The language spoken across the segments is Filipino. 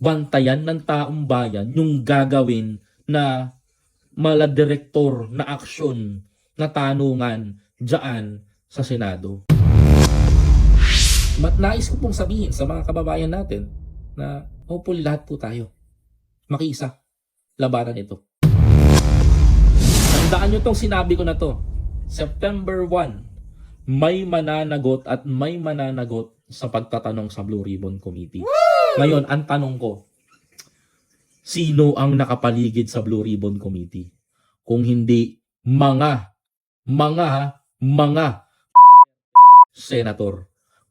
bantayan ng taong bayan yung gagawin na maladirektor na aksyon na tanungan dyan sa Senado. Mat nais ko pong sabihin sa mga kababayan natin na hopefully lahat po tayo makiisa labanan ito. Tandaan nyo tong sinabi ko na to. September 1, may mananagot at may mananagot sa pagtatanong sa Blue Ribbon Committee. Ngayon, ang tanong ko, sino ang nakapaligid sa Blue Ribbon Committee? Kung hindi mga, mga, mga senator,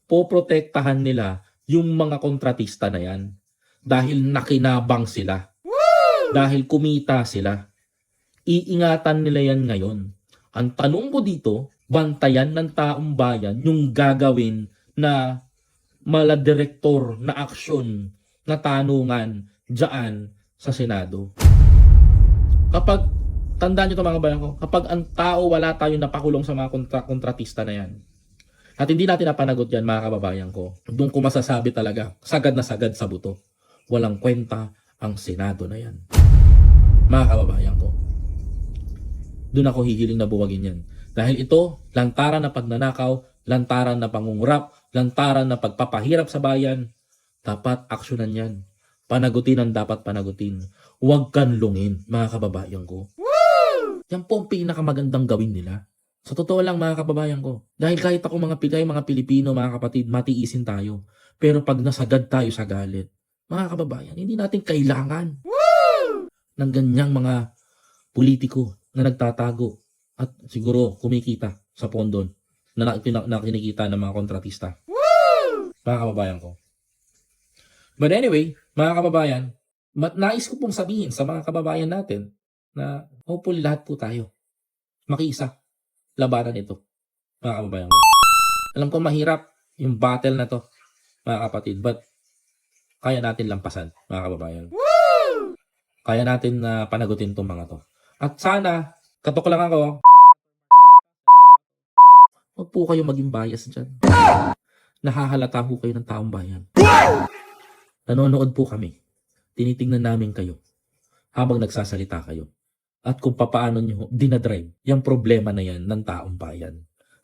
poprotektahan nila yung mga kontratista na yan dahil nakinabang sila. Dahil kumita sila. Iingatan nila yan ngayon. Ang tanong ko dito, bantayan ng taong bayan yung gagawin na maladirektor na aksyon na tanungan dyan sa Senado. Kapag, tandaan nyo ito mga bayan ko, kapag ang tao wala tayong napakulong sa mga kontra- kontratista na yan, at hindi natin napanagot yan mga kababayan ko, doon ko masasabi talaga, sagad na sagad sa buto. Walang kwenta ang Senado na yan. Mga kababayan ko, doon ako hihiling na buwagin yan. Dahil ito, lantaran na pagnanakaw, lantaran na pangungurap, lantaran na pagpapahirap sa bayan, dapat aksyonan yan. Panagutin ang dapat panagutin. Huwag kanlungin, mga kababayan ko. Yan po ang pinakamagandang gawin nila. Sa totoo lang, mga kababayan ko. Dahil kahit ako mga Pigay, mga Pilipino, mga kapatid, matiisin tayo. Pero pag nasagad tayo sa galit, mga kababayan, hindi natin kailangan ng ganyang mga politiko na nagtatago at siguro kumikita sa pondon na, na, na kinikita ng mga kontratista. Mga kababayan ko. But anyway, mga kababayan, mat nais ko pong sabihin sa mga kababayan natin na hopefully lahat po tayo makiisa labanan ito. Mga kababayan ko. Alam ko mahirap yung battle na to, mga kapatid, but kaya natin lampasan, mga kababayan. Kaya natin na panagutin tong mga to. At sana, katok lang ako, huwag po kayo maging bias dyan. Nahahalata po kayo ng taong bayan. Nanonood po kami. Tinitingnan namin kayo habang nagsasalita kayo. At kung papaano nyo dinadrive yung problema na yan ng taong bayan.